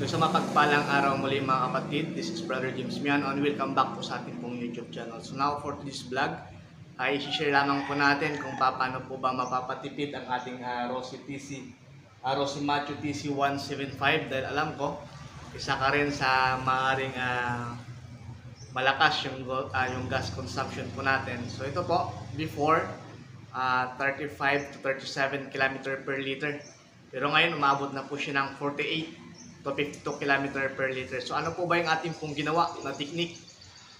So sa mapagpalang araw muli mga kapatid, this is Brother James Mian and welcome back po sa ating pong YouTube channel. So now for this vlog, ay share lamang po natin kung paano po ba mapapatipid ang ating uh, Rossi TC, uh, Rossi Macho TC 175 dahil alam ko, isa ka rin sa maaaring ah, malakas yung, ah, yung gas consumption po natin. So ito po, before, ah, 35 to 37 km per liter. Pero ngayon, umabot na po siya ng 48 to 52 km per liter. So ano po ba yung ating pong ginawa na technique?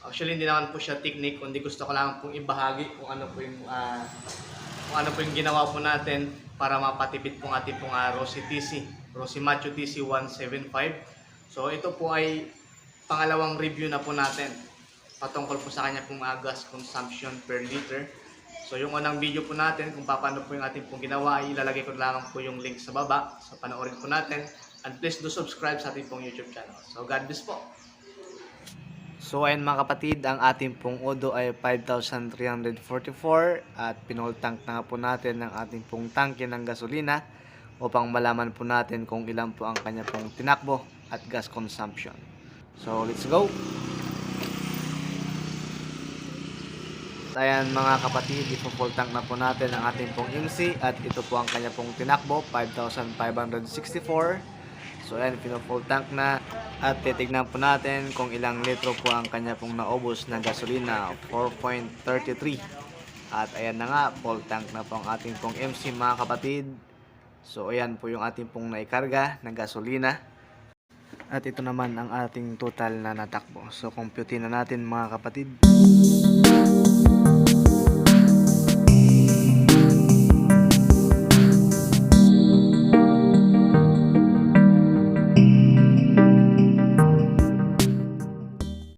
Actually, hindi naman po siya technique, kundi gusto ko lang pong ibahagi kung ano po yung, ah, kung ano po yung ginawa po natin para mapatipid po ang ating pong uh, Rossi TC, Rossi Macho TC 175. So ito po ay pangalawang review na po natin patungkol po sa kanya pong uh, gas consumption per liter. So yung unang video po natin kung paano po yung ating pong ginawa ay ilalagay ko lamang po yung link sa baba. So panoorin po natin. And please do subscribe sa ating pong YouTube channel. So God bless po. So ayun mga kapatid, ang ating pong odo ay 5,344 at pinol tank na po natin ng ating pong tangke ng gasolina upang malaman po natin kung ilan po ang kanya pong tinakbo at gas consumption. So let's go! At Ayan mga kapatid, ipo-full tank na po natin ang ating pong MC at ito po ang kanya pong tinakbo, 5,564. So ayan, pino-full tank na at titignan po natin kung ilang litro po ang kanya pong naubos na gasolina, 4.33. At ayan na nga, full tank na po ang ating pong MC mga kapatid. So ayan po yung ating pong naikarga na gasolina. At ito naman ang ating total na natakbo. So compute na natin mga kapatid.